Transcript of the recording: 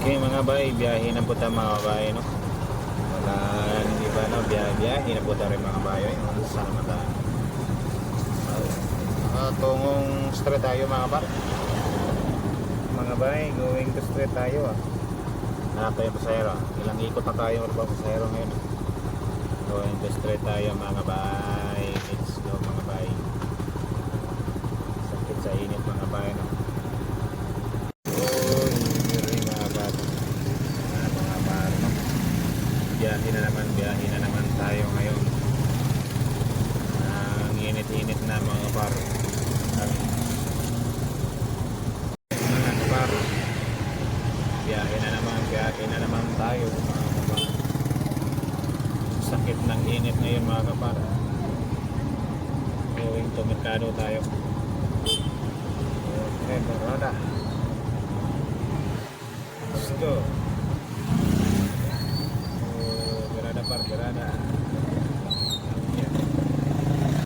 Okay mga bay, biyahe na po tayo mga bay, no? Wala, hindi ba na, biyahe, biyahe na po tayo mga bay, eh. Saan naman tayo? Uh, tungong straight tayo mga bay. Mga bay, going to straight tayo ah. Hanap tayo pasahero. Ilang ikot na tayo mga pasahero ngayon. Going to straight tayo mga bay. Let's go mga bay. Sakit sa init mga bay, no? Uy, yun mga bat. Ah, mga bar, no? Biyahe na naman, biyahe na naman tayo ngayon. Ang init-init na mga. At, mga bar. Biyahe na naman, biyahe na naman tayo mga bar. Sakit ng init ngayon mga kapar. Going to Mercado tayo. Okay, Corona. Let's go.